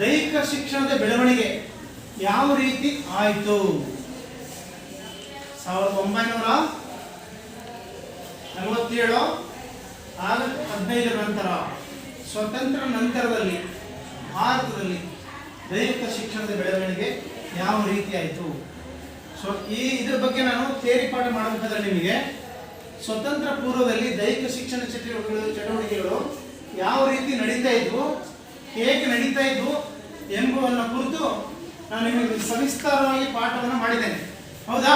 ದೈಹಿಕ ಶಿಕ್ಷಣದ ಬೆಳವಣಿಗೆ ಯಾವ ರೀತಿ ಆಯಿತು? ಸಾವಿರದ ಒಂಬೈನೂರ ನಲವತ್ತೇಳು ಆಗಸ್ಟ್ ಹದಿನೈದರ ನಂತರ, ಸ್ವತಂತ್ರ ನಂತರದಲ್ಲಿ ಭಾರತದಲ್ಲಿ ದೈಹಿಕ ಶಿಕ್ಷಣದ ಬೆಳವಣಿಗೆ ಯಾವ ರೀತಿ ಆಯಿತು? ಸೊ, ಈ ಇದ್ರ ಬಗ್ಗೆ ನಾನು ಥೇರಿ ಪಾಠ ಮಾಡಬೇಕಾದ್ರೆ ನಿಮಗೆ, ಸ್ವತಂತ್ರ ಪೂರ್ವದಲ್ಲಿ ದೈಹಿಕ ಶಿಕ್ಷಣ ಚಟುವಟಿಕೆಗಳು ಚಟುವಟಿಕೆಗಳು ಯಾವ ರೀತಿ ನಡೀತಾ ಇದ್ವು? ಹೇಗೆ ನಡೀತಾ ಇದ್ದು ಎಂಬುವನ್ನು ಕುರಿತು ನಾನು ನಿಮಗೆ ಸವಿಸ್ತಾರವಾಗಿ ಪಾಠವನ್ನು ಮಾಡಿದ್ದೇನೆ. ಹೌದಾ?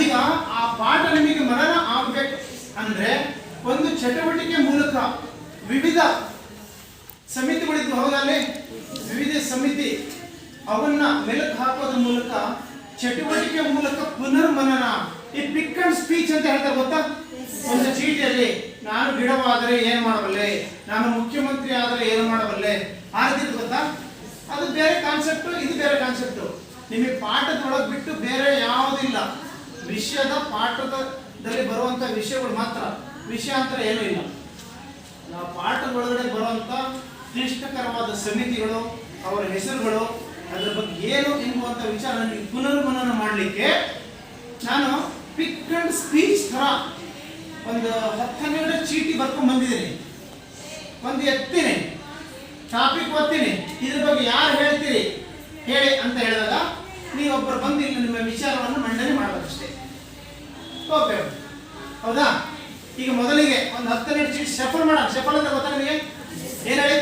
ಈಗ ಆ ಪಾಠ ನಿಮಗೆ ಮನನ ಆಗಬೇಕು ಅಂದ್ರೆ ಒಂದು ಚಟುವಟಿಕೆ ಮೂಲಕ ವಿವಿಧ ಸಮಿತಿಗಳಿದ್ದು ಹೌದಲ್ಲಿ? ವಿವಿಧ ಸಮಿತಿ. ಅವನ್ನ ಮೆಲುಕು ಹಾಕೋದ್ರ ಮೂಲಕ, ಚಟುವಟಿಕೆ ಮೂಲಕ ಪುನರ್ಮನನ, ಈ ಪಿಕ್ ಅಂಡ್ ಸ್ಪೀಚ್ ಅಂತ ಹೇಳ್ತಾರೆ ಗೊತ್ತಾ? ಒಂದು ಚೀಟಿಯಲ್ಲಿ, ನಾನು ಗಿಡವಾದರೆ ಏನು ಮಾಡಬಲ್ಲೆ? ನಾನು ಮುಖ್ಯಮಂತ್ರಿ ಆದರೆ ಏನು ಮಾಡಬಲ್ಲೆ? ಆ ಗೊತ್ತಾ? ಅದು ಬೇರೆ ಕಾನ್ಸೆಪ್ಟು ಇದು ಬೇರೆ ಕಾನ್ಸೆಪ್ಟು ನಿಮಗೆ ಪಾಠದೊಳಗೆ ಬಿಟ್ಟು ಬೇರೆ ಯಾವುದಿಲ್ಲ ವಿಷಯದ ಪಾಠದಲ್ಲಿ ಬರುವಂಥ ವಿಷಯಗಳು ಮಾತ್ರ. ವಿಷಯಾಂತರ ಏನೂ ಇಲ್ಲ. ನಾವು ಪಾಠದೊಳಗಡೆ ಬರುವಂಥ ಕ್ಲಿಷ್ಟಕರವಾದ ಸಮಿತಿಗಳು, ಅವರ ಹೆಸರುಗಳು, ಅದರ ಬಗ್ಗೆ ಏನು ಎನ್ನುವಂಥ ವಿಚಾರ ನನಗೆ ಪುನರ್ಮನನ ಮಾಡಲಿಕ್ಕೆ ನಾನು ಪಿಕ್ ಅಂಡ್ ಸ್ಪೀಚ್ ತರ ಒಂದು ಹತ್ತು ಹನ್ನೆರಡು ಚೀಟಿ ಬರ್ಕೊಂಡು ಬಂದಿದ್ದೀನಿ. ಒಂದು ಎತ್ತೀನಿ. ಟಾಪಿಕ್ ಓದ್ತೀನಿ. ಇದ್ರ ಬಗ್ಗೆ ಯಾರು ಹೇಳ್ತೀರಿ? ಹೇಳಿ ಅಂತ ಹೇಳಿದಾಗ ನೀವೊಬ್ಬರು ಬಂದು ಇಲ್ಲಿ ನಿಮ್ಮ ವಿಚಾರವನ್ನು ಮಂಡನೆ ಮಾಡಬೇಕಷ್ಟೇ. ಓಕೆ ಹೌದಾ? ಈಗ ಮೊದಲಿಗೆ ಒಂದು ಹತ್ತು ಹನ್ನೆರಡು ಚೀಟಿ ಶಫಲ್ ಮಾಡೋಣ. ಶಫಲ್ ಅಂತ ಗೊತ್ತಾ ನಿಮಗೆ? ಏನು ಹೇಳಿ?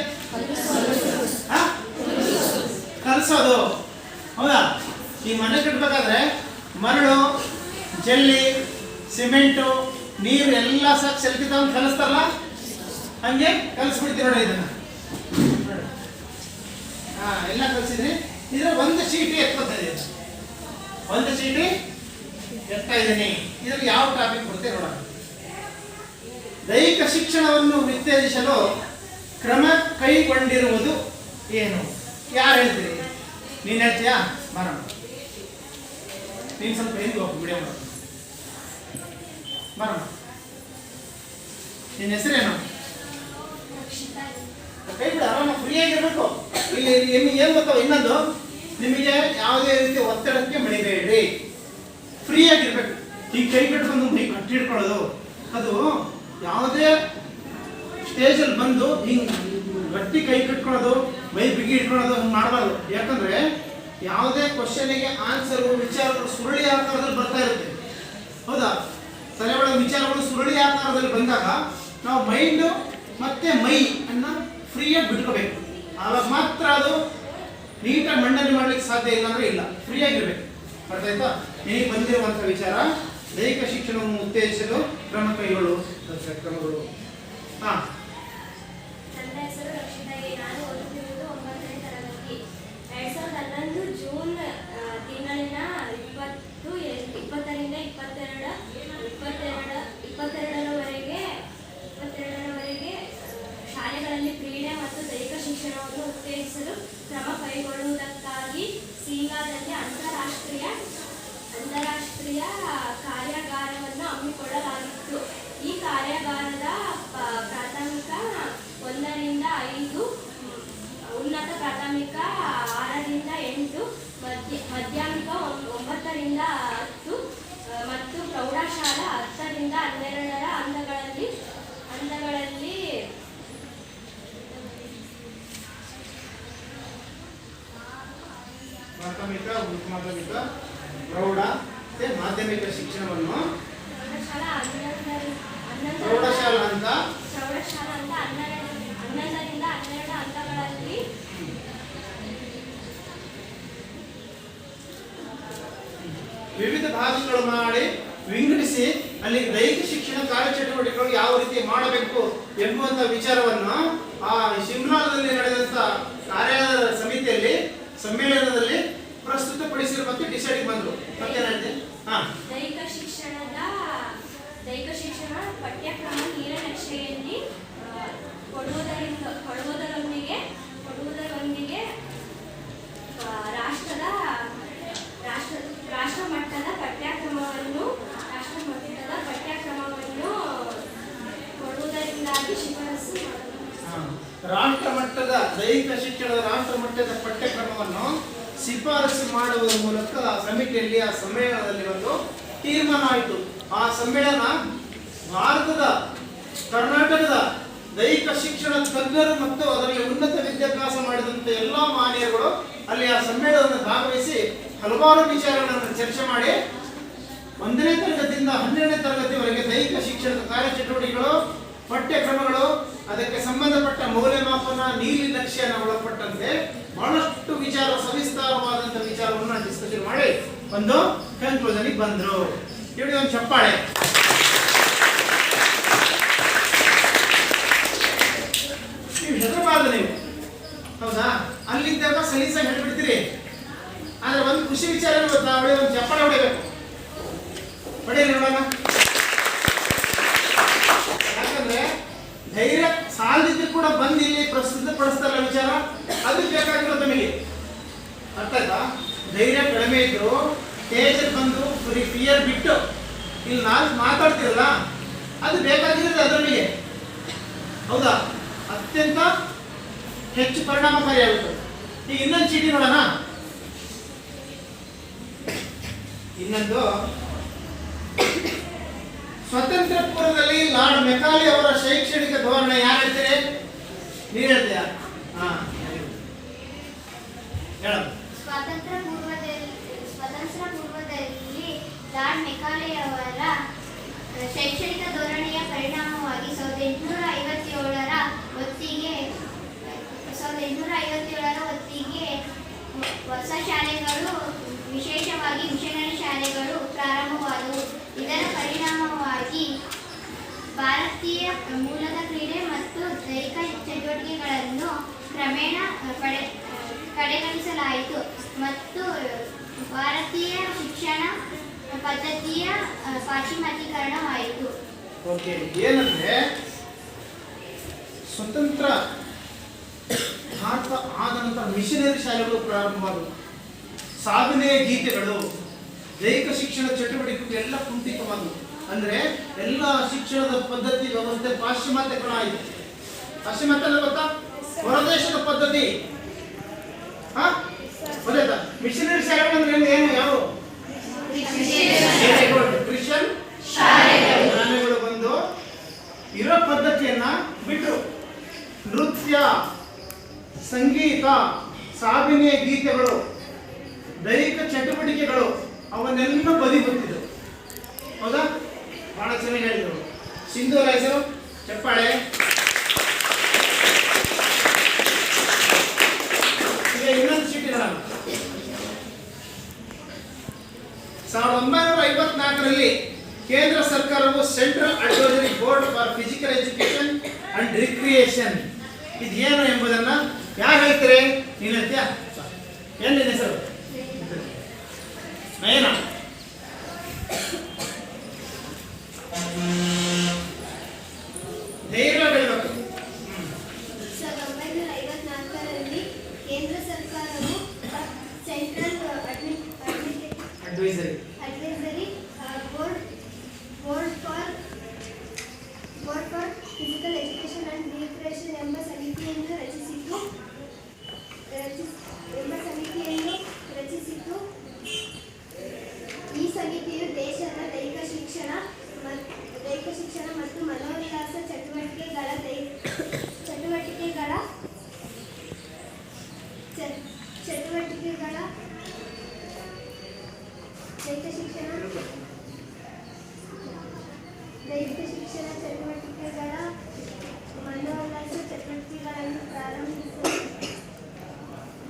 ಕಲಿಸೋದು. ಹೌದಾ? ಈ ಮನೆ ಕಟ್ಟಬೇಕಾದ್ರೆ ಮರಳು, ಜಲ್ಲಿ, ಸಿಮೆಂಟು ನೀರು ಎಲ್ಲ ಸಾಕು ಸೆಲ್ಫಿ ತಗೊಂಡು ಕಲಿಸ್ತಾರಲ್ಲ? ಹಂಗೆ ಕಲಿಸ್ಬಿಡ್ತೀವಿ ನೋಡಿ ಇದನ್ನ. ಹಾ, ಎಲ್ಲ ಕಲಿಸಿದ್ರಿ? ಇದ್ರ ಒಂದು ಚೀಟಿ ಎತ್ಕೊತಾ ಇದೀನಿ. ಒಂದು ಚೀಟಿ ಎತ್ತಾ ಇದ್ದೀನಿ ಇದ್ರಲ್ಲಿ ಯಾವ ಟಾಪಿಕ್ ಬರುತ್ತೆ ನೋಡೋಣ. ದೈಹಿಕ ಶಿಕ್ಷಣವನ್ನು ಉತ್ತೇಜಿಸಲು ಕ್ರಮ ಕೈಗೊಂಡಿರುವುದು ಏನು? ಯಾರು ಹೇಳ್ತೀರಿ? ನೀನ್ ಹೇಳ್ತೀಯಾ? ಬರೋಣ ನೀನ್ ಸ್ವಲ್ಪ ಹಿಂದೆ ಹೋಗಿ, ವಿಡಿಯೋ ಮಾಡು ಬರೋಣ. ನಿನ್ನ ಹೆಸರೇನು? ಕೈ ಬಿಡ ಆರಾಮ ಫ್ರೀಯಾಗಿರ್ಬೇಕು. ಇಲ್ಲಿ ನಿಮಗೆ ಏನು ಗೊತ್ತೋ, ಇನ್ನೊಂದು. ನಿಮಗೆ ಯಾವುದೇ ರೀತಿ ಒತ್ತಡಕ್ಕೆ ಮಣಿಬೇಡಿ. ಫ್ರೀ ಆಗಿರ್ಬೇಕು ಈ ಕೈ ಕಟ್ಕೊಂಡು ಮೈ ಕಟ್ಟಿ ಹಿಡ್ಕೊಳ್ಳೋದು ಅದು ಯಾವುದೇ ಸ್ಟೇಜಲ್ಲಿ ಬಂದು ಹಿಂಗೆ ಗಟ್ಟಿ ಕೈ ಕಟ್ಕೊಳ್ಳೋದು, ಮೈ ಬಿಗಿ ಇಟ್ಕೊಳ್ಳೋದು ಹಂಗೆ ಮಾಡಬಾರ್ದು. ಯಾಕಂದ್ರೆ ಯಾವುದೇ ಕ್ವಶನಿಗೆ ಆನ್ಸರ್ ವಿಚಾರಗಳು ಸುರುಳಿ ಆಕಾರದಲ್ಲಿ ಬರ್ತಾ ಇರುತ್ತೆ. ಹೌದಾ? ತಲೆ ಒಳಗೆ ವಿಚಾರಗಳು ಸುರುಳಿ ಆಕಾರದಲ್ಲಿ ಬಂದಾಗ ನಾವು ಮೈಂಡು ಮತ್ತೆ ಮೈ ಅನ್ನ ಫ್ರೀಯಾಗಿ ಬಿಟ್ಕೋಬೇಕು. ಆವಾಗ ಮಾತ್ರ ಅದು ನೀಟಾಗಿ ಮಂಡನೆ ಮಾಡ್ಲಿಕ್ಕೆ ಸಾಧ್ಯ ಇಲ್ಲ ಅಂದ್ರೆ ಇಲ್ಲ. ಫ್ರೀಯಾಗಿರ್ಬೇಕು ಅರ್ಥ ಆಯ್ತಾ ನೀವು ಬಂದಿರುವಂಥ ವಿಚಾರ ದೈಹಿಕ ಶಿಕ್ಷಣವನ್ನು ಉತ್ತೇಜಿಸಲು ಕ್ರಮ ಕೈಗಳು ಕ್ರಮಗಳು ಹಾ. ನನ್ನ ಹೆಸರು ಒಂಬತ್ತನೇ ತರಗತಿ. ಎರಡ್ ಸಾವಿರದ ಹನ್ನೊಂದು ಜೂನ್ ಆ, ತಿಂಗಳಿನ ಇಪ್ಪತ್ತು ಎ- ಇಪ್ಪತ್ತರಿಂದ ಇಪ್ಪತ್ತೆರಡು ಇಪ್ಪತ್ತೆರಡು ಇಪ್ಪತ್ತೆರಡರವರೆಗೆ ಇಪ್ಪತ್ತೆರಡರವರೆಗೆ ಆ, ಶಾಲೆಗಳಲ್ಲಿ ಕ್ರೀಡೆ ಮತ್ತು ದೈಹಿಕ ಉತ್ತೇಜಿಸಲು ಕ್ರಮ ಕೈಗೊಳ್ಳುವುದಕ್ಕಾಗಿ ಸೀಗಾದಲ್ಲಿ ಅಂತಾರಾಷ್ಟ್ರೀಯ ಅಂತಾರಾಷ್ಟ್ರೀಯ ಕಾರ್ಯಾಗಾರವನ್ನು ಹಮ್ಮಿಕೊಳ್ಳಲಾಗಿತ್ತು ಈ ಕಾರ್ಯಾಗಾರದ ಪ- ಪ್ರಾಥಮಿಕ ಒಂದರಿಂದ ಐದು ಮ್, ಉನ್ನತ ಪ್ರಾಥಮಿಕ ಆರರಿಂದ ಎಂಟು ಮಧ್ಯ ಮಾಧ್ಯಮಿಕ ಒಂಬ- ಒಂಬತ್ತರಿಂದ ಹತ್ತು ಆ, ಮತ್ತು ಪ್ರೌಢಶಾಲಾ ಹತ್ತರಿಂದ ಹನ್ನೆರಡರ ಹಂತಗಳಲ್ಲಿ ಹಂತಗಳಲ್ಲಿ ಪ್ರಾಥಮಿಕ ಉನ್ನತ ಮಾಧ್ಯಮಿಕ ಪ್ರೌಢ ಮತ್ತೆ ಮಾಧ್ಯಮಿಕ ಶಿಕ್ಷಣವನ್ನು ಪ್ರೌಢಶಾಲಾ ಹನ್ನೊಂದರಿಂದ ಹನ್ನೊಂದರಿಂದ ಪ್ರೌಢಶಾಲಾ ಅಂತ ಪ್ರೌಢಶಾಲಾ ಅಂತ ಹನ್ನೆರಡು ಹನ್ನೊಂದರಿಂದ ಹನ್ನೆರಡು ಹಂತಗಳಲ್ಲಿ ವಿವಿಧ ಭಾಗಗಳು ಮಾಡಿ ವಿಂಗಡಿಸಿ ಅಲ್ಲಿ ದೈಹಿಕ ಶಿಕ್ಷಣ ಕಾರ್ಯಚಟುವಟಿಕೆಗಳು ಯಾವ ರೀತಿ ಮಾಡಬೇಕು ಎಂಬುವಂತ ವಿಚಾರವನ್ನು ಆ ಶಿಮ್ಲಾದಲ್ಲಿ ನಡೆದಂತ ಕಾರ್ಯ ಸಮಿತಿಯಲ್ಲಿ ಸಮ್ಮೇಳನದಲ್ಲಿ ಪ್ರಸ್ತುತಪಡಿಸಿರು ಮತ್ತೆ ಡಿಸೈಡ್ ಬಂದ್ರು ಮತ್ತೇನಾಯ್ತು ಹಾ ದೈಹಿಕ ಶಿಕ್ಷಣದ ದೈಹಿಕ ಶಿಕ್ಷಣ ಪಠ್ಯಕ್ರಮ ನೀಲನಕ್ಷೆಯಲ್ಲಿ ಆ, ಕೊಡುವುದರಿಂದ ಕೊಡುವುದರೊಂದಿಗೆ ಕೊಡುವುದರೊಂದಿಗೆ ಆ, ರಾಷ್ಟ್ರದ ರಾಷ್ಟ್ರ ರಾಷ್ಟ್ರ ಮಟ್ಟದ ಪಠ್ಯಕ್ರಮವನ್ನು ರಾಷ್ಟ್ರ ಮಟ್ಟದ ಪಠ್ಯಕ್ರಮವನ್ನು ಕೊಡುವುದರಿಂದಾಗಿ ಶಿಫಾರಸು ಮಾಡಲಾಗಿದೆ. ಹಾ ರಾಷ್ಟ್ರ ಮಟ್ಟದ ದೈಹಿಕ ಶಿಕ್ಷಣದ ರಾಷ್ಟ್ರ ಮಟ್ಟದ ಪಠ್ಯಕ್ರಮವನ್ನು ಶಿಫಾರಸು ಮಾಡುವುದರ ಮೂಲಕ ಆ ಸಮಿತಿಯಲ್ಲಿ ಆ ಸಮ್ಮೇಳನದಲ್ಲಿ ಒಂದು ತೀರ್ಮಾನ ಆಯಿತು. ಆ ಸಮ್ಮೇಳನ ಭಾರತದ, ಕರ್ನಾಟಕದ ದೈಹಿಕ ಶಿಕ್ಷಣ ತಜ್ಞರು ಮತ್ತು ಅದರಲ್ಲಿ ಉನ್ನತ ವಿದ್ಯಾಭ್ಯಾಸ ಮಾಡಿದಂಥ ಎಲ್ಲ ಮಾನ್ಯರುಗಳು ಅಲ್ಲಿ ಆ ಸಮ್ಮೇಳನವನ್ನು ಭಾಗವಹಿಸಿ ಹಲವಾರು ವಿಚಾರಗಳನ್ನು ಚರ್ಚೆ ಮಾಡಿ ಒಂದನೇ ತರಗತಿಯಿಂದ ಹನ್ನೆರಡನೇ ತರಗತಿವರೆಗೆ ದೈಹಿಕ ಶಿಕ್ಷಣದ ಕಾರ್ಯಚಟುವಟಿಕೆಗಳು, ಪಠ್ಯಕ್ರಮಗಳು, ಅದಕ್ಕೆ ಸಂಬಂಧಪಟ್ಟ ಮೌಲ್ಯಮಾಪನ, ನೀಲಿ ನಕ್ಷೆಯನ್ನು ಒಳಪಟ್ಟಂತೆ ಬಹಳಷ್ಟು ವಿಚಾರ ಸವಿಸ್ತಾರವಾದಂತಹ ವಿಚಾರವನ್ನು ಡಿಸ್ಕಷನ್ ಮಾಡಿ ಒಂದು ಕನ್ಕ್ಲೂಷನ್ಗೆ ಬಂದರು. ಇವಳಿಗೆ ಒಂದು ಚಪ್ಪಾಳೆ. ನೀವು ಹೆದರಬಾರ್ದು ನೀವು. ಹೌದಾ? ಅಲ್ಲಿದ್ದಾಗ ಸಲೀಸಾಗಿ ಹೇಳ್ಬಿಡ್ತೀರಿ. ಆದರೆ ಒಂದು ಖುಷಿ ವಿಚಾರ ಗೊತ್ತಾ? ಅವಳಿಗೆ ಒಂದು ಚಪ್ಪಾಳೆ ಹೊಡಿಬೇಕು. ಹೊಡೆಯಲಿ ನೋಡೋಣ ಯಾಕಂದ್ರೆ ಧೈರ್ಯ ಸಾಲದಿದ್ದು ಕೂಡ ಬಂದು ಇಲ್ಲಿ ಪ್ರಸ್ತುತಪಡಿಸ್ತಾರಲ್ಲ ವಿಚಾರ ಅದಕ್ಕೆ ಬೇಕಾಗಿರೋ ನಮಗೆ. ಅರ್ಥ ಆಯ್ತಾ? ಧೈರ್ಯ ಕಡಿಮೆ ಇದ್ರು ಸ್ಟೇಜಲ್ಲಿ ಬಂದು ಫ್ರೀ ಫಿಯರ್ ಬಿಟ್ಟು ಇಲ್ಲಿ ನಾಲ್ಕು ಮಾತಾಡ್ತಿರಲ್ಲ, ಅದು ಬೇಕಾಗಿರೋದು ಅದರೊಳಗೆ ಹೌದಾ? ಅತ್ಯಂತ ಹೆಚ್ಚು ಪರಿಣಾಮಕಾರಿಯಾಗುತ್ತೆ ಈಗ ಇನ್ನೊಂದು ಚೀಟಿ ನೋಡೋಣ. ಇನ್ನೊಂದು. ಸ್ವತಂತ್ರ ಪೂರ್ವದಲ್ಲಿ ಲಾರ್ಡ್ ಮೆಕಾಲಿ ಅವರ ಶೈಕ್ಷಣಿಕ ಧೋರಣೆ ಯಾರು ಹೇಳ್ತೀರಿ? ನೀರು ಹೇಳ್ತೀಯಾ ಹಾ ಹೇಳ ಸ್ವಾತಂತ್ರ್ಯ ಪೂರ್ವದಲ್ಲಿ ಸ್ವಾತಂತ್ರ್ಯ ಪೂರ್ವದಲ್ಲಿ ಲಾರ್ಡ್ ಮೆಕಾಲೆಯವರ ಶೈಕ್ಷಣಿಕ ಧೋರಣೆಯ ಪರಿಣಾಮವಾಗಿ ಸಾವಿರದ ಎಂಟುನೂರ ಐವತ್ತೇಳರ ಹೊತ್ತಿಗೆ ಸಾವಿರದ ಎಂಟುನೂರ ಐವತ್ತೇಳರ ಹೊತ್ತಿಗೆ ಹೊಸ ಶಾಲೆಗಳು, ವಿಶೇಷವಾಗಿ ಮಿಷನರಿ ಶಾಲೆಗಳು ಪ್ರಾರಂಭವಾದವು. ಇದರ ಪರಿಣಾಮವಾಗಿ ಭಾರತೀಯ ಮೂಲದ ಕ್ರೀಡೆ ಮತ್ತು ದೈಹಿಕ ಚಟುವಟಿಕೆಗಳನ್ನು ಕ್ರಮೇಣ ಪಡೆ, ಕಡೆಗಣಿಸಲಾಯಿತು. ಮತ್ತು ಭಾರತೀಯ ಶಿಕ್ಷಣ ಪದ್ಧತಿಯ ಪಾಶ್ಚಿಮಾತ್ಯೀಕರಣವಾಯಿತು. ಓಕೆ ಏನಂದ್ರೆ ಸ್ವತಂತ್ರ ಭಾರತ ಆದ ಮಿಷನರಿ ಶಾಲೆಗಳು ಪ್ರಾರಂಭವಾದವು ಸಾಧನೆಯ ಗೀತೆಗಳು, ದೈಹಿಕ ಶಿಕ್ಷಣ ಚಟುವಟಿಕೆಗಳು ಎಲ್ಲ ಕುಂಠಿತವಾದವು. ಅಂದ್ರೆ ಎಲ್ಲ ಶಿಕ್ಷಣದ ಪದ್ಧತಿ, ವ್ಯವಸ್ಥೆ ಪಾಶ್ಚಿಮಾತ್ಯಕರಣ ಆಯಿತು. ಪಾಶ್ಚಿಮಾತ್ಯ ಗೊತ್ತಾ? ಹೊರದೇಶದ ಪದ್ಧತಿ. ಹಾ? ಗೊತ್ತಾಯ್ತಾ? ಮಿಷನರಿ ಶಾಲೆಗಳು ಅಂದ್ರೆ ಏನು ಯಾವ ಕ್ರಿಶ್ಚಿಯನ್ ಶಾಲೆಗಳು ಬಂದು ಇರೋ ಪದ್ಧತಿಯನ್ನ ಬಿಟ್ಟರು ನೃತ್ಯ, ಸಂಗೀತ ಸಾಧನೆಯ ಗೀತೆಗಳು, ದೈಹಿಕ ಚಟುವಟಿಕೆಗಳು, ಅವನ್ನೆಲ್ಲ ಬದಿ ಬಂದಿದ್ದವು ಹೌದಾ? ಬಹಳ ಚೆನ್ನಾಗಿ ಹೇಳಿದರು. ಸಿಂಧು ಹೆಸರು? ಚಪ್ಪಾಳೆ ಈಗ ಇನ್ನೊಂದು ಚೀಟಿ ನೋಡೋಣ ಸಾವಿರದ ಒಂಬೈನೂರ ಐವತ್ನಾಲ್ಕರಲ್ಲಿ ಕೇಂದ್ರ ಸರ್ಕಾರವು central advisory board for physical education and recreation. ಇದು ಏನು ಎಂಬುದನ್ನ ಯಾರು ಹೇಳ್ತಾರೆ? ನೀನು ಎಲ್ಲಿದೆ ಸರ್? ನಯನ ಧೈರ್ಯ ಬೆಳಬೇಕು ಸಾವಿರದ ಒಂಬೈನೂರ ಐವತ್ನಾಲ್ಕರಲ್ಲಿ ಕೇಂದ್ರ ಸರ್ಕಾರವು central advisory advisory board board for board for physical education and recreation ಎಂಬ ಸಮಿತಿಯನ್ನು ರಚಿಸಿತು ರಚಿಸ್- ಎಂಬ ಸಮಿತಿಯನ್ನು ರಚಿಸಿತು ಈ ಸಮಿತಿಯು ದೇಶದ ದೈಹಿಕ ಶಿಕ್ಷಣ ಮತ್ತು ದೈಹಿಕ ಶಿಕ್ಷಣ ಮತ್ತು ಮನೋಲ್ಲಾಸ ಚಟುವಟಿಕೆಗಳ ದೈ- ಚಟುವಟಿಕೆಗಳ ಚ- ಚಟುವಟಿಕೆಗಳ ದೈಹಿಕ ಶಿಕ್ಷಣ ದೈಹಿಕ ಶಿಕ್ಷಣ ಚಟುವಟಿಕೆಗಳ ಮನೋಲ್ಲಾಸ ಚಟುವಟಿಕೆಗಳನ್ನು ಪ್ರಾರಂಭಿಸಲು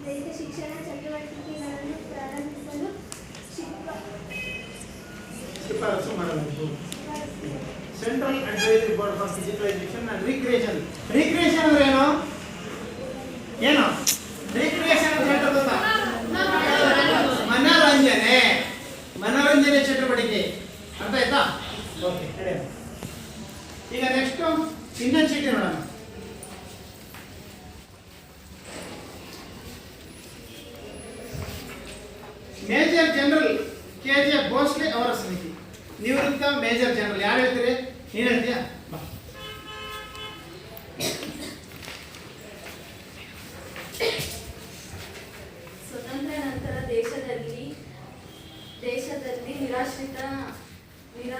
ದೈಹಿಕ ಶಿಕ್ಷಣ ಚಟುವಟಿಕೆಗಳನ್ನು ಪ್ರಾರಂಭಿಸಲು ಶಿಲ್ಪ ಶಿಫಾರಸು ಮಾಡಬೇಕು central advisory board for physical education and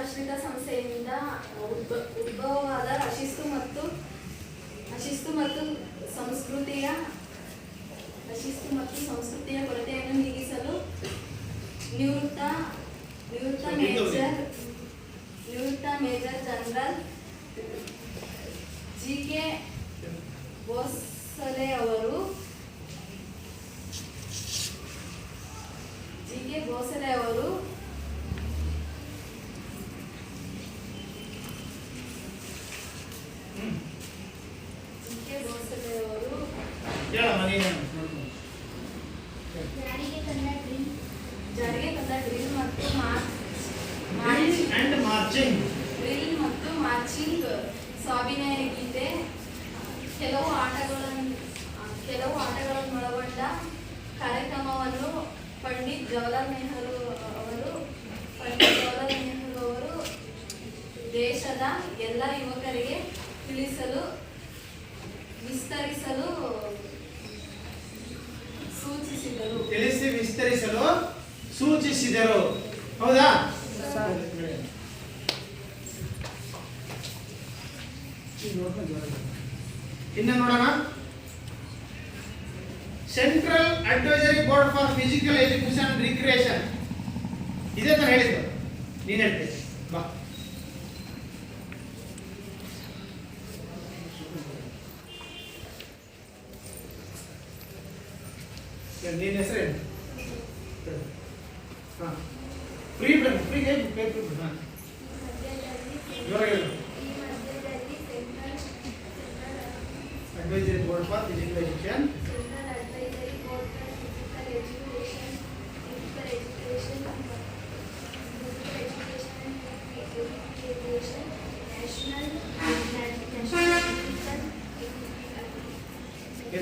ಆಕಸ್ಮಿಕ ಸಂಸ್ಥೆಯಿಂದ ಉದ್ಭವವಾದ ಅಶಿಸ್ತು ಮತ್ತು ಅಶಿಸ್ತು ಮತ್ತು ಸಂಸ್ಕೃತಿಯ ಅಶಿಸ್ತು ಮತ್ತು ಸಂಸ್ಕೃತಿಯ ಕೊರತೆಯನ್ನು ನೀಗಿಸಲು ನಿವೃತ್ತ ನಿವೃತ್ತ ಮೇಜರ್ ನಿವೃತ್ತ major general G K Bhosale ಅವರು ಪಂಡಿತ್ ಜವಾಹರ್ಲಾಲ್ ನೆಹರು ಅವರು, ಪಂಡಿತ್ ಜವಾಹರ್ಲಾಲ್ ನೆಹರು ಅವರು ದೇಶದ ಎಲ್ಲ ಯುವಕರಿಗೆ ತಿಳಿಸಲು, ವಿಸ್ತರಿಸಲು ಸೂಚಿಸಿದರು. ತಿಳಿಸಿ ವಿಸ್ತರಿಸಲು ಸೂಚಿಸಿದರು. ಹೌದಾ? ಇನ್ನು ನೋಡೋಣ central advisory board for physical education recreation ಇದೇ ತರ ಹೇಳಿದ್ದು. ನೀನ್ ಹೇಳ್ತೀನಿ ಬಾ. ನಿನ್ನ ಹೆಸರೇನು ಹಾಂ. ಫ್ರೀ ಫ್ರೀ ಬಿಡು ಹಾಂ ಜೋರಾಗಿ ಹೇಳು ಈ ಮಧ್ಯದಲ್ಲಿ central advisory board for physical education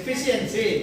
efficiency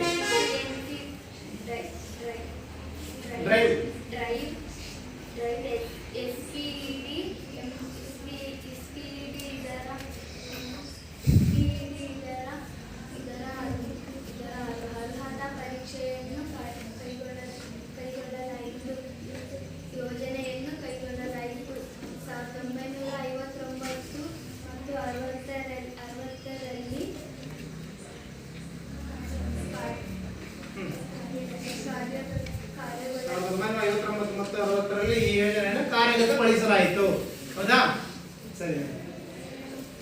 ಸರಿ.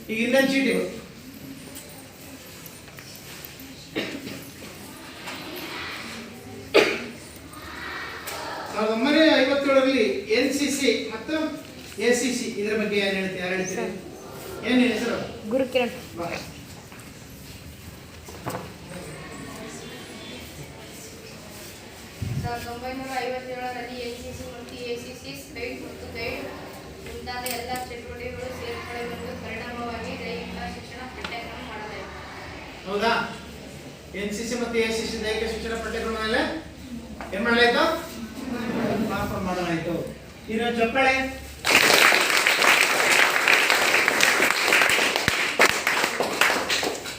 ಈಗ ಇನ್ನೊಂದು ಚೀಟಿ. ಸಾವಿರದ ಒಂಬೈನೂರ ಐವತ್ತೇಳರಲ್ಲಿ ಎನ್ ಸಿ ಸಿ ಮತ್ತು ಎ ಸಿ ಸಿ ಇದರ ಬಗ್ಗೆ ಏನು ಹೇಳ್ತೀವಿ ಯಾರು ಹೇಳ್ತೀರಿ? ಏನು ಹೆಸರು ಗುರುಕಿರಣ್ ಬಾ ಸಾವಿರದ ಒಂಬೈನೂರ ಐವತ್ತೇಳರಲ್ಲಿ ಎನ್ ಸಿ ಸಿ ಮತ್ತು ಎ ಸಿ ಸಿ ಸ್ಕೈಟ್ ಮತ್ತು ಗೈಡ್ ಮುಂತಾದ ಎಲ್ಲ ಚಟುವಟಿಕೆಗಳು ಸೇರ್ಪಡೆಗೊಂಡು ಪರಿಣಾಮವಾಗಿ ದೈಹಿಕ ಶಿಕ್ಷಣ ಪಠ್ಯಕ್ರಮ ಮಾಡಲಾಯಿತು ಹೌದಾ ಎನ್ ಸಿ ಸಿ ಮತ್ತು ಎ ಸಿ ಸಿ ದೈಹಿಕ ಶಿಕ್ಷಣ ಪಠ್ಯಕ್ರಮ ಮೇಲೆ ಏನ್ ಮಾಡಲಾಯ್ತು ಮಾರ್ಪಾಡು ಮಾಡಲಾಯ್ತು ಇನ್ನು ಚಪ್ಪಳೆ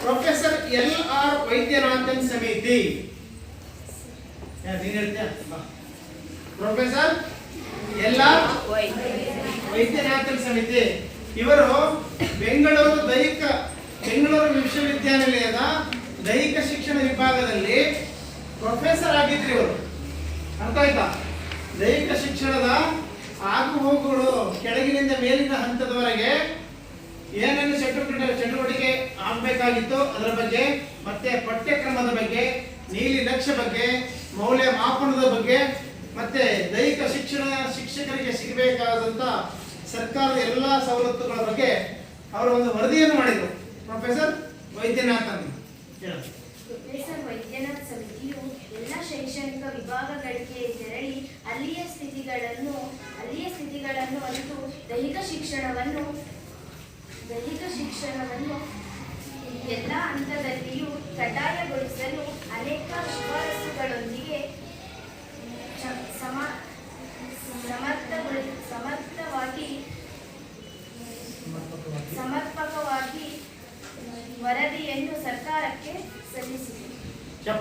ಪ್ರೊಫೆಸರ್ ಎಲ್ ಆರ್ ವೈದ್ಯನಾಥನ್ ಸಮಿತಿ ಯಾರ್ ನೀನ್ ಹೇಳ್ತೀಯ ಬಾ ಪ್ರೊಫೆಸರ್, ಎಲ್ಲ ವೈದ್ಯ ಸಮಿತಿ. ಇವರು ಬೆಂಗಳೂರು ದೈಹಿಕ, ಬೆಂಗಳೂರು ವಿಶ್ವವಿದ್ಯಾನಿಲಯದ ದೈಹಿಕ ಶಿಕ್ಷಣ ವಿಭಾಗದಲ್ಲಿ ಪ್ರೊಫೆಸರ್ ಆಗಿದ್ರು ಇವರು. ಅರ್ಥ ಆಯ್ತಾ? ದೈಹಿಕ ಶಿಕ್ಷಣದ ಆಗು ಹೋಗುಗಳು ಕೆಳಗಿನಿಂದ ಮೇಲಿನ ಹಂತದವರೆಗೆ ಏನೇನು ಚಟುವಟಿಕೆ ಚಟುವಟಿಕೆ ಆಗಬೇಕಾಗಿತ್ತು ಅದರ ಬಗ್ಗೆ, ಮತ್ತೆ ಪಠ್ಯಕ್ರಮದ ಬಗ್ಗೆ, ನೀಲಿ ನಕ್ಷೆ ಬಗ್ಗೆ ಮೌಲ್ಯ ಮಾಪನದ ಬಗ್ಗೆ ಮತ್ತೆ ದೈಹಿಕ ಶಿಕ್ಷಣ ಶಿಕ್ಷಕರಿಗೆ ಸಿಗಬೇಕಾದಂತ ಸರ್ಕಾರದ ಎಲ್ಲ ಸವಲತ್ತುಗಳ ಬಗ್ಗೆ ಅವರ ಒಂದು ವರದಿಯನ್ನು ಮಾಡಿದರು ಪ್ರೊಫೆಸರ್ ವೈದ್ಯನಾಥ್ ಹೇಳು. ಪ್ರೊಫೆಸರ್ ವೈದ್ಯನಾಥ್ ಸಮಿತಿಯು ಎಲ್ಲ ಶೈಕ್ಷಣಿಕ ವಿಭಾಗಗಳಿಗೆ ತೆರಳಿ ಅಲ್ಲಿಯ ಸ್ಥಿತಿಗಳನ್ನು ಅಲ್ಲಿಯ ಸ್ಥಿತಿಗಳನ್ನು ಅರಿತು ದೈಹಿಕ ಶಿಕ್ಷಣವನ್ನು ದೈಹಿಕ ಶಿಕ್ಷಣವನ್ನು ಎಲ್ಲ ಹಂತದಲ್ಲಿಯೂ ಕಡ್ಡಾಯಗೊಳಿಸಲು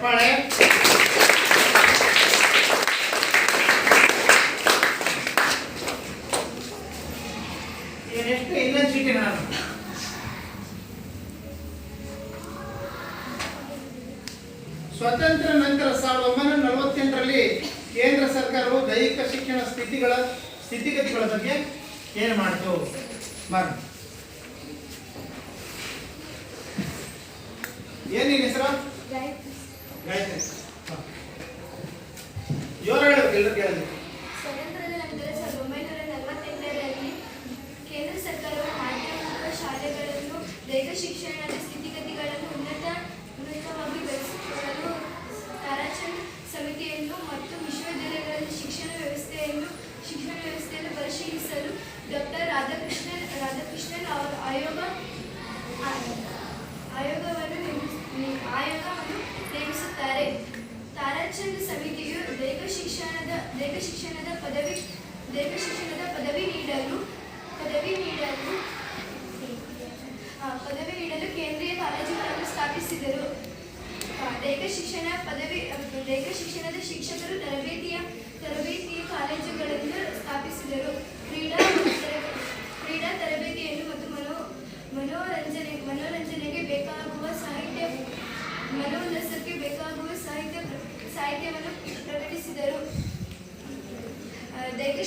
ಚಪ್ಪಾಳೆ दैहिक शिक्षणाचे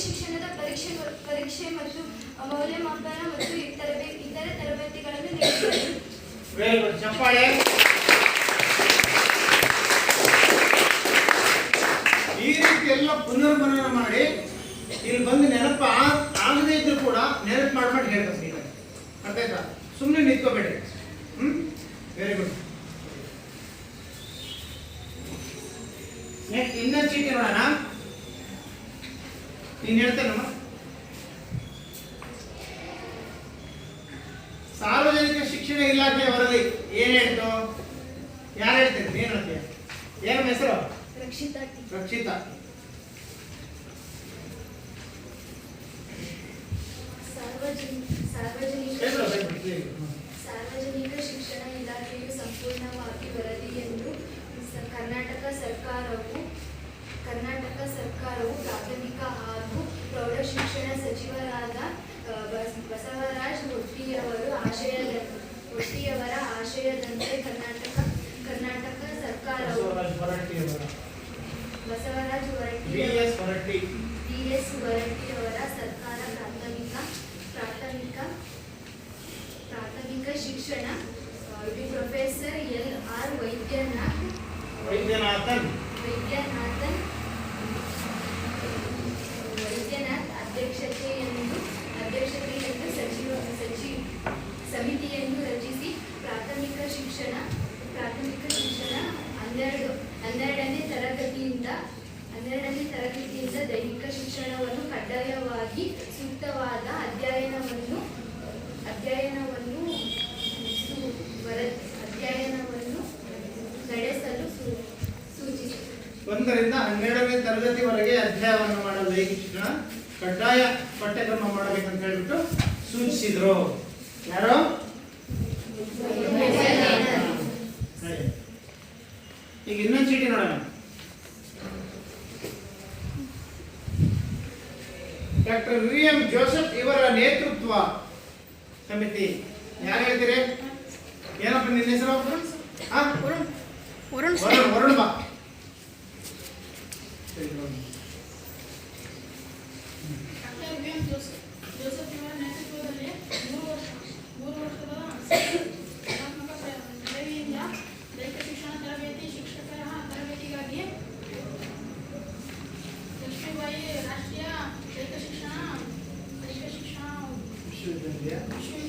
ಶಿಕ್ಷಣದ ಪರೀಕ್ಷೆ ಪರೀಕ್ಷೆ ಮತ್ತು ಮೌಲ್ಯಮಾಪನ ಮತ್ತು ಇತರ ತರಬೇತಿಗಳನ್ನು ಈ ರೀತಿ ಎಲ್ಲ ಪುನರ್ಮನನ ಮಾಡಿ, ಇಲ್ಲಿ ಬಂದು ನೆನಪು, ಆಗದೇ ಇದ್ರು ಕೂಡ ನೆನಪು ಮಾಡ್ಬಿಟ್ಟು ಮಾಡಿ ಹೇಳ್ಬೇಕು ಅರ್ಥ ಆಯ್ತಾ ಸುಮ್ಮನೆ ನಿಂತ್ಕೋಬೇಡಿ. ನೀನು ಹೇಳ್ತಾ ಒಂದರಿಂದ ಹನ್ನೆರಡನೇ ತರಗತಿವರೆಗೆ ಅಧ್ಯಾಯವನ್ನು ಮಾಡಲು ಶಿಕ್ಷಣ ಕಡ್ಡಾಯ ಪಠ್ಯಕ್ರಮ ಮಾಡಬೇಕಂತ ಹೇಳ್ಬಿಟ್ಟು ಸೂಚಿಸಿದ್ರು. ಯಾರೋ? Yeah.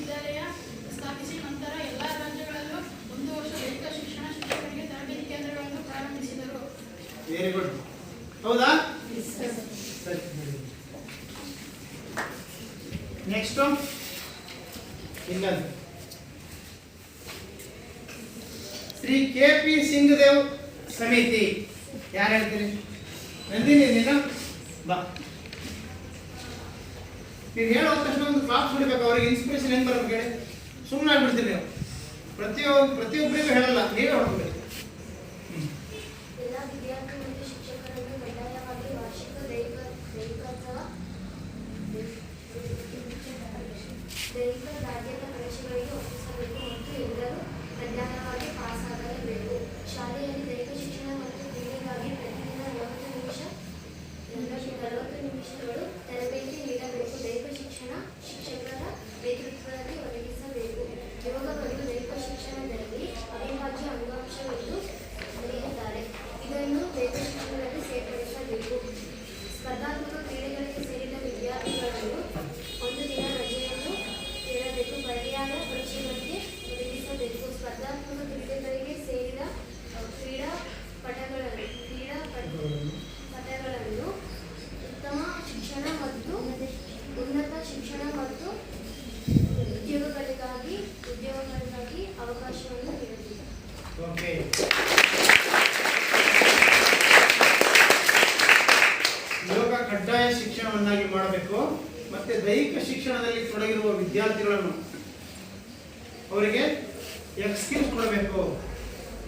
ಎಕ್ಸ್ಕ್ಯೂಸ್ ಕೊಡಬೇಕು.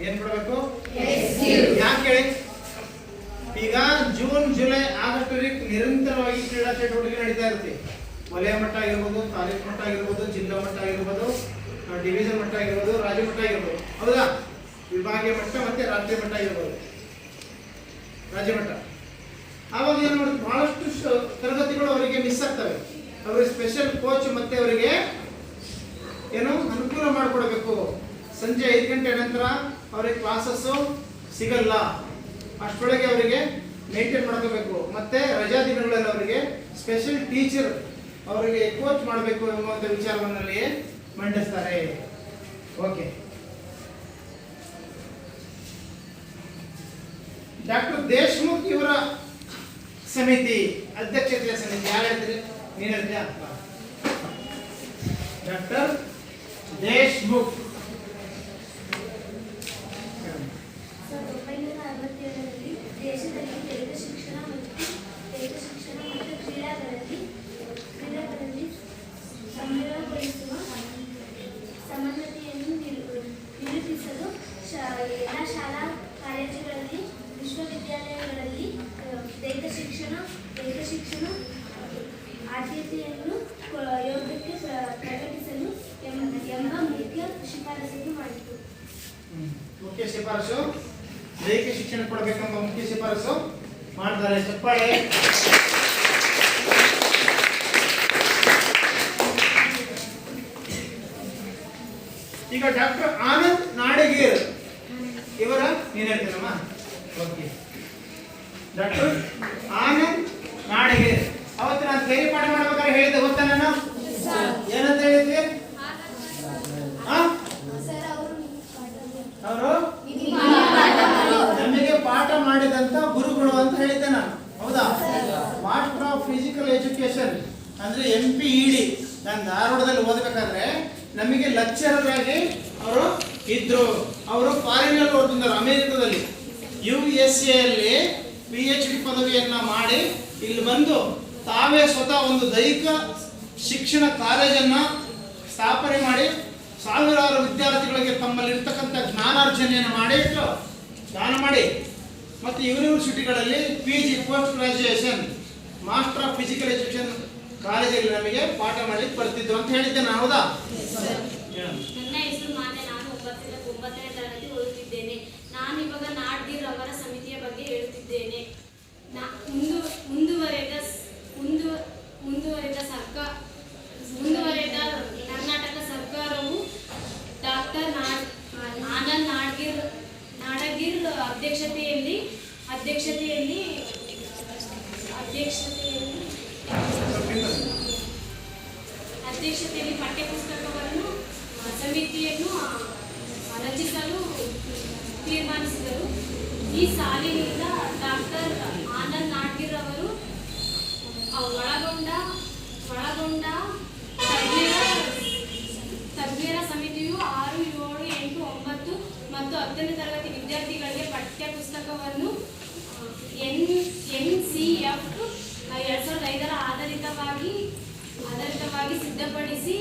ಏನ್ ಕೊಡಬೇಕು? ಯಾಕೆ ಹೇಳಿ? ಈಗ ಜೂನ್ ಜುಲೈ ಆಗಸ್ಟ್ ವರೆಗೆ ನಿರಂತರವಾಗಿ ಕ್ರೀಡಾ ಚಟುವಟಿಕೆ ನಡೀತಾ ಇರುತ್ತೆ. ವಲಯ ಮಟ್ಟ ಆಗಿರ್ಬೋದು ತಾಲೂಕು ಮಟ್ಟ ಆಗಿರ್ಬೋದು ಜಿಲ್ಲಾ ಮಟ್ಟ ಆಗಿರ್ಬೋದು ಡಿವಿಷನ್ ಮಟ್ಟ ಆಗಿರ್ಬೋದು ರಾಜ್ಯ ಮಟ್ಟ ಆಗಿರ್ಬೋದು. ಹೌದಾ? ವಿಭಾಗೀಯ ಮಟ್ಟ ಮತ್ತೆ ರಾಜ್ಯ ಮಟ್ಟ ಆಗಿರ್ಬೋದು. ರಾಜ್ಯ ಮಟ್ಟ. ಆವಾಗ ಏನು ಮಾಡುತ್ತೆ? ಬಹಳಷ್ಟು ತರಗತಿಗಳು ಅವರಿಗೆ ಮಿಸ್ ಆಗ್ತವೆ. ಅವರಿಗೆ ಸ್ಪೆಷಲ್ ಕೋಚ್ ಮತ್ತೆ ಅವರಿಗೆ ಏನು ಅನುಕೂಲ ಮಾಡಿಕೊಡ್ಬೇಕು. ಸಂಜೆ ಐದು ಗಂಟೆ ನಂತರ ಅವರಿಗೆ ಕ್ಲಾಸಸ್ಸು ಸಿಗಲ್ಲ. ಅಷ್ಟರೊಳಗೆ ಅವರಿಗೆ ಮೇಂಟೈನ್ ಮಾಡ್ಕೋಬೇಕು. ಮತ್ತು ರಜಾ ದಿನಗಳಲ್ಲಿ ಅವರಿಗೆ ಸ್ಪೆಷಲ್ ಟೀಚರ್ ಅವರಿಗೆ ಕೋಚ್ ಮಾಡಬೇಕು ಎಂಬುವಂಥ ವಿಚಾರವನ್ನಲ್ಲಿ ಮಂಡಿಸ್ತಾರೆ. ಓಕೆ ಡಾಕ್ಟರ್ ದೇಶ್ಮುಖ್ ಇವರ ಸಮಿತಿ, ಅಧ್ಯಕ್ಷತೆಯ ಸಮಿತಿ, ಯಾರು ಹೇಳ್ತೀರಿ? ನೀನು ಹೇಳ್ತೀಯ? ಡಾಕ್ಟರ್ ದೇಶ್ಮುಖ್ ಸಾವಿರದ ಒಂಬೈನೂರ ಅರವತ್ತೇಳರಲ್ಲಿ ದೇಶದಲ್ಲಿ ದೈಹಿಕ ಶಿಕ್ಷಣ ಮತ್ತು ದೈಹಿಕ ಶಿಕ್ಷಣ ಮತ್ತು ಕ್ರೀಡಾಗಳಲ್ಲಿ ಕ್ರೀಡಾಗಳಲ್ಲಿ ಸಮ್ಮಿಳನಗೊಳಿಸುವ ಸಮನ್ವತೆಯನ್ನು ನಿರು- ನಿರೂಪಿಸಲು ಶಾ ಎಲ್ಲ ಶಾಲಾ ಕಾಲೇಜುಗಳಲ್ಲಿ ವಿಶ್ವವಿದ್ಯಾಲಯಗಳಲ್ಲಿ ಆ, ದೈಹಿಕ ಶಿಕ್ಷಣ ದೈಹಿಕ ಶಿಕ್ಷಣ ಆದ್ಯತೆಯನ್ನು ಕೊ- ಯೋಗಕ್ಕೆ ಪ್ರ- ಪ್ರಕಟಿಸಲು ಎಂಬ ಎಂಬ ಮುಖ್ಯ ಶಿಫಾರಸನ್ನು ಮಾಡಿತು ಮುಖ್ಯ ಶಿಫಾರಸು ದೈಹಿಕ ಶಿಕ್ಷಣ ಕೊಡಬೇಕೆಂಬ ಮುಖ್ಯ ಶಿಫಾರಸು ಮಾಡ್ತಾರೆ ಚಪ್ಪಾಳೆ ಈಗ ಡಾಕ್ಟರ್ ಆನಂದ್ ನಾಡಗೀರ್ ಇವರ ನೀನ್ ಹೇಳ್ತೀನಮ್ಮ ಓಕೆ ಡಾಕ್ಟರ್ ಆನಂದ್ ನಾಳೆಗೆ ಅವತ್ತು ನಾನು ಥೇರಿ ಪಾಠ ಮಾಡ್ಬೇಕಾದ್ರೆ ಹೇಳಿದ್ದೆ ಗೊತ್ತಾ ನಾನು ಏನಂತ ಹೇಳಿದ್ವಿ ಸರ್ ಅವರು? ನಮಗೆ ಪಾಠ ಮಾಡಿದಂತ ಗುರುಗಳು ಅಂತ ಹೇಳಿದ್ದೆ ನಾನು. ಹೌದಾ? ಮಾಸ್ಟರ್ ಆಫ್ ಫಿಸಿಕಲ್ ಎಜುಕೇಶನ್ ಅಂದ್ರೆ ಎಂ ಪಿ ಇಡಿ ನಾನು ಧಾರವಾಡದಲ್ಲಿ ಓದ್ಬೇಕಾದ್ರೆ ನಮಗೆ ಲೆಕ್ಚರರ್ ಆಗಿ ಅವರು ಇದ್ರು. ಅವರು ಫಾರಿನಲ್ಲಿ ಓದಿದ್ದಾರೆ ಅಮೆರಿಕದಲ್ಲಿ. ಯು ಎಸ್ ಎಲ್ಲಿ ಪದವಿಯನ್ನ ಮಾಡಿ ಇಲ್ಲಿ ಬಂದು ತಾವೇ ಸ್ವತಃ ಒಂದು ದೈಹಿಕ ಶಿಕ್ಷಣ ಕಾಲೇಜನ್ನ ಸ್ಥಾಪನೆ ಮಾಡಿ ಸಾವಿರಾರು ವಿದ್ಯಾರ್ಥಿಗಳಿಗೆ ತಮ್ಮಲ್ಲಿರ್ತಕ್ಕಂಥ ಜ್ಞಾನಾರ್ಜನೆಯನ್ನು ಮಾಡಿ ದಾನ ಮಾಡಿ ಮತ್ತು ಯೂನಿವರ್ಸಿಟಿಗಳಲ್ಲಿ P G post graduation master of physical education ಕಾಲೇಜಲ್ಲಿ ನಮಗೆ ಪಾಠ ಮಾಡಲಿಕ್ಕೆ ಬರ್ತಿದ್ದೆವು ಅಂತ ಹೇಳಿದ್ದೆ ನಾನು ಹೌದಾ. ನನ್ನ ಹೆಸರು ಮಾನ್ಯ ನಾನು ಒಂಬತ್ತನೇ ತರಗತಿ ಓದುತ್ತಿದ್ದೇನೆ ನಾನು ಇವಾಗ ನಾಡ್ದಿರ್ ಅವರ ಸಮಿತಿಯ ಬಗ್ಗೆ ಹೇಳುತ್ತಿದ್ದೇನೆ ನಾ ಮುಂದು ಮುಂದುವರೆದ ಸ್- ಮುಂದು ಮುಂದುವರೆದ ಸರ್ಕಾರ ಮುಂದುವರೆದ ಕರ್ನಾಟಕ ಸರ್ಕಾರವು ಡಾಕ್ಟರ್ ನಾಡ್ ಆನಂದ್ ನಾಡ್ಗಿರ್ ನಾಡಗಿರ್ ಅಧ್ಯಕ್ಷತೆಯಲ್ಲಿ ಅಧ್ಯಕ್ಷತೆಯಲ್ಲಿ ಅಧ್ಯಕ್ಷತೆಯಲ್ಲಿ ಅಧ್ಯಕ್ಷತೆಯಲ್ಲಿ ಪಠ್ಯಪುಸ್ತಕವನ್ನು ಆ, ಸಮಿತಿಯನ್ನು ಆ, ರಚಿಸಲು ತೀರ್ಮಾನಿಸಿದರು ಈ ಸಾಲಿನಿಂದ ಡಾಕ್ಟರ್ ಆನಂದ್ ನಾಡ್ಗಿರ್ ಅವರು ಆ, ಒಳಗೊಂಡ ಒಳಗೊಂಡ ತಜ್ಞರ ತಜ್ಞರ ಸಮಿತಿಯು ಆರು ಏಳು ಎಂಟು ಒಂಬತ್ತು ಮತ್ತು ಹತ್ತನೇ ತರಗತಿ ವಿದ್ಯಾರ್ಥಿಗಳಿಗೆ ಪಠ್ಯ ಪುಸ್ತಕವನ್ನು ಎನ್ ಎನ್ ಸಿ ಎಫ್ ಎರಡ್ ಸಾವಿರದ ಐದರ ಆಧಾರಿತವಾಗಿ ಆಧಾರಿತವಾಗಿ ಸಿದ್ಧಪಡಿಸಿ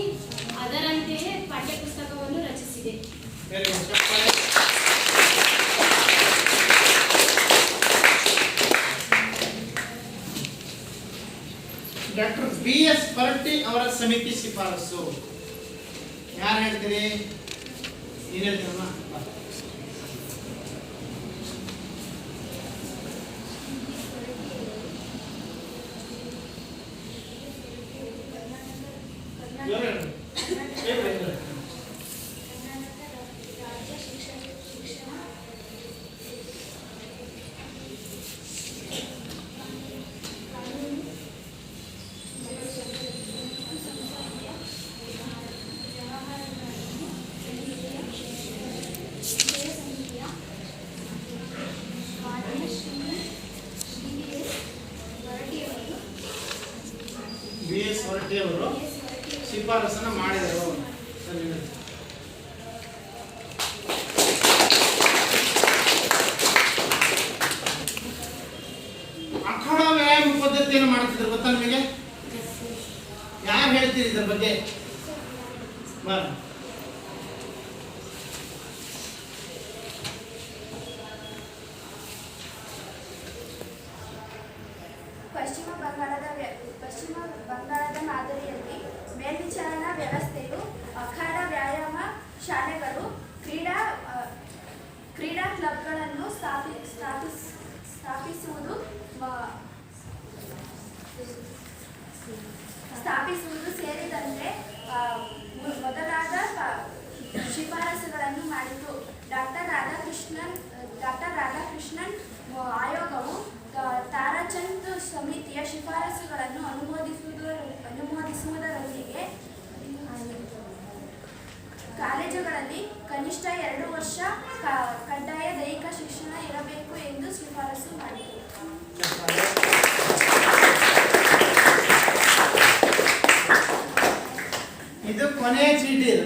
ಅದರಂತೆಯೇ ಪಠ್ಯ ಪುಸ್ತಕವನ್ನು ರಚಿಸಿದೆ. ಡಾಕ್ಟರ್ ಬಿ ಎಸ್ ಪರಟ್ಟಿ ಅವರ ಸಮಿತಿ ಶಿಫಾರಸು. ಯಾರು ಹೇಳ್ತೀರಿ? ನೀನ್ ಹೇಳ್ತೀರಮ್ಮ? ಬಿ ಎಸ್ ಹೊರಟ್ಟಿ ಅವರು ಶಿಫಾರಸನ್ನು ಮಾಡಿದರು ಸರಿ ಅಖಾಡ ವ್ಯಾಯಾಮ ಪದ್ಧತಿಯನ್ನು ಮಾಡ್ತಿದ್ರು ಗೊತ್ತಾ ನಿಮಗೆ? ಯಾರು ಹೇಳ್ತೀರಿ ಇದ್ರ ಬಗ್ಗೆ? ಬರ ಶಿಫಾರಸುಗಳನ್ನು ಅನುಮೋದಿಸುವುದರ ಅನುಮೋದಿಸುವುದರೊಂದಿಗೆ ಕಾಲೇಜುಗಳಲ್ಲಿ ಕನಿಷ್ಠ ಎರಡು ವರ್ಷ ಕಡ್ಡಾಯ ದೈಹಿಕ ಶಿಕ್ಷಣ ಇರಬೇಕು ಎಂದು ಶಿಫಾರಸು ಮಾಡಿದೆ ಇದು ಕೊನೆಯ ಚೀಟಿ ಇದು.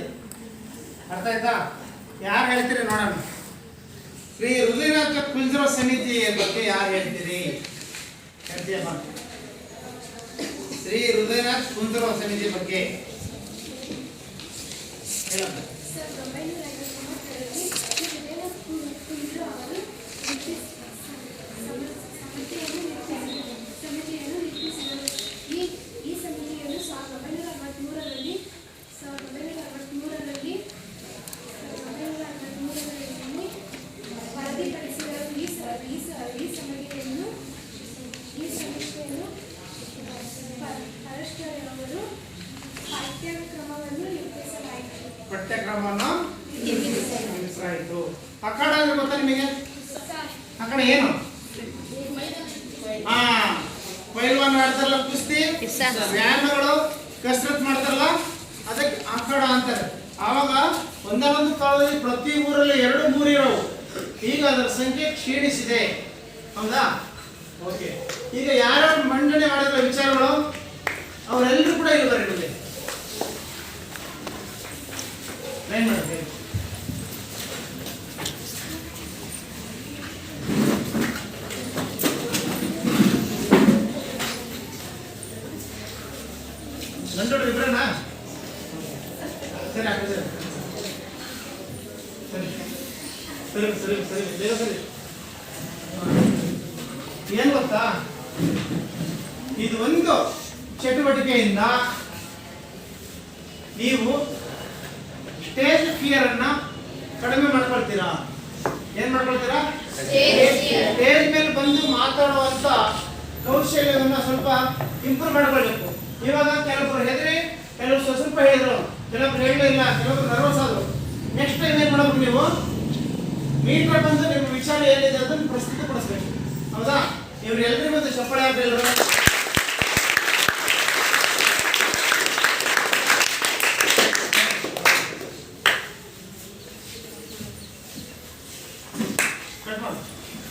ಅರ್ಥ ಆಯ್ತಾ? ಯಾರು ಹೇಳ್ತೀರಿ ನೋಡೋಣ. ಶ್ರೀ ಹೃದಯನಾಥ ಕುಂಜರ ಸಮಿತಿ ಬಗ್ಗೆ ಯಾರು ಹೇಳ್ತೀರಿ? ಹೇಳ್ತೀಯಮ್ಮ ಕುಂಜರ ಸಮಿತಿ ಬಗ್ಗೆ ಹೇಳಮ್ಮ ಸಾವಿರದ ಒಂಬೈನೂರ ಐವತ್ತೊಂಬತ್ತರಲ್ಲಿ ಶ್ರೀ ಹೃದಯನಾಥ್ ಕು- ಕುಂದ್ರು ಅವರು ನಿರ್ಮಿಸ್- ಸಮ- ಸಮಿತಿಯನ್ನು ನಿರ್ಮಿಸಿದರು. ಸಮಿತಿಯನ್ನು ನಿರ್ಮಿಸಿದರು ಈ ಈ ಸಮಿತಿಯನ್ನು ಸಾವಿರದ ಒಂಬೈನೂರ ಅರವತ್ತ್ಮೂರರಲ್ಲಿ ಸಾವಿರದ ಒಂಬೈನೂರ ಅರವತ್ತ್ಮೂರರಲ್ಲಿ ಸಾವಿರದ ಒಂಬೈನೂರ ಅರವತ್ತ್ಮೂರರಲ್ಲಿ ವರದಿಪಡಿಸಿದರು ಈ ಸ- ಈ ಸ- ಈ ಸಮಿತಿಯನ್ನು ಈ ಸಮಿತಿಯನ್ನು ಪರಸ್ಪರ ಅವರು ಪಾಠ್ಯಕ್ರಮವನ್ನು ನಿರ್ಮಿಸಲಾಯಿತು ಪಠ್ಯಕ್ರಮವನ್ನು ನಿರ್ಮಿಸಲಾಯಿತು ಅಖಾಡ ಅಂದ್ರೆ ಗೊತ್ತಾ ನಿಮಗೆ ಅಖಾಡ ಏನು ಹಾ ಪೈಲ್ವಾನ್ ಆಡ್ತಾರಲ್ಲ ಕುಸ್ತಿ ವ್ಯಾಯಾಮಗಳು ಕಸರತ್ ಮಾಡ್ತಾರಲ್ಲ ಅದಕ್ಕೆ ಅಖಾಡ ಅಂತಾರೆ ಆವಾಗ ಒಂದೊಂದು ಕಾಲದಲ್ಲಿ ಪ್ರತಿ ಊರಲ್ಲಿ ಎರಡು ಮೂರು ಇರೋವು ಈಗ ಅದರ ಸಂಖ್ಯೆ ಕ್ಷೀಣಿಸಿದೆ ಹೌದಾ ಓಕೆ ಈಗ ಯಾರ್ಯಾರು ಮಂಡನೆ ಮಾಡಿರೋ ವಿಚಾರಗಳು ಅವರೆಲ್ಲರೂ ಕೂಡ ಇದ್ದಾರೆ ನಿಮಗೆ ಲೈನ್ ಮಾಡಿ ಗಂಡೋಡು ಇಬ್ರನಾ ಸರಿ ಹಾಕಿದ್ರೆ ಸರಿ. ಸರಿ ಸರಿ ಸರಿ. ಬೇಗ ಸರಿ. ಏನು ಗೊತ್ತಾ? ಇದು ಒಂದು ಚಟುವಟಿಕೆಯಿಂದ ನೀವು ಸ್ಟೇಜ್ ಫಿಯರ್ ಅನ್ನ ಕಡಿಮೆ ಮಾಡ್ಕೊಳ್ತೀರಾ? ಏನ್ ಮಾಡ್ಕೊಳ್ತೀರಾ? ಸ್ಟೇಜ್ ಮೇಲೆ ಬಂದು ಮಾತಾಡುವಂತ ಕೌಶಲ್ಯವನ್ನ ಸ್ವಲ್ಪ ಇಂಪ್ರೂವ್ ಮಾಡ್ಕೊಳ್ಬೇಕು. ಇವಾಗ ಕೆಲವರು ಹೆದರಿ, ಕೆಲವರು ಸ್ವಲ್ಪ ಹೇಳಿದ್ರು. ಕೆಲವೊಬ್ರು ಇಲ್ಲ ಕೆಲವರು ನರ್ವಸ್ ಆದ್ರು. ನೆಕ್ಸ್ಟ್ ಟೈಮ್ ಏನು ಮಾಡಬೇಕು ನೀವು? ಮೀಟರ್ ಬಂದು ನಿಮ್ಮ ವಿಚಾರ ಏನಿದೆ ಅದನ್ನು ಪ್ರಸ್ತುತಪಡಿಸ್ಬೇಕು ಹೌದಾ? ಇವ್ರು ಎಲ್ರಿಗೂ ಒಂದು ಚಪ್ಪಳೆ ಆಗಲಿಲ್ಲ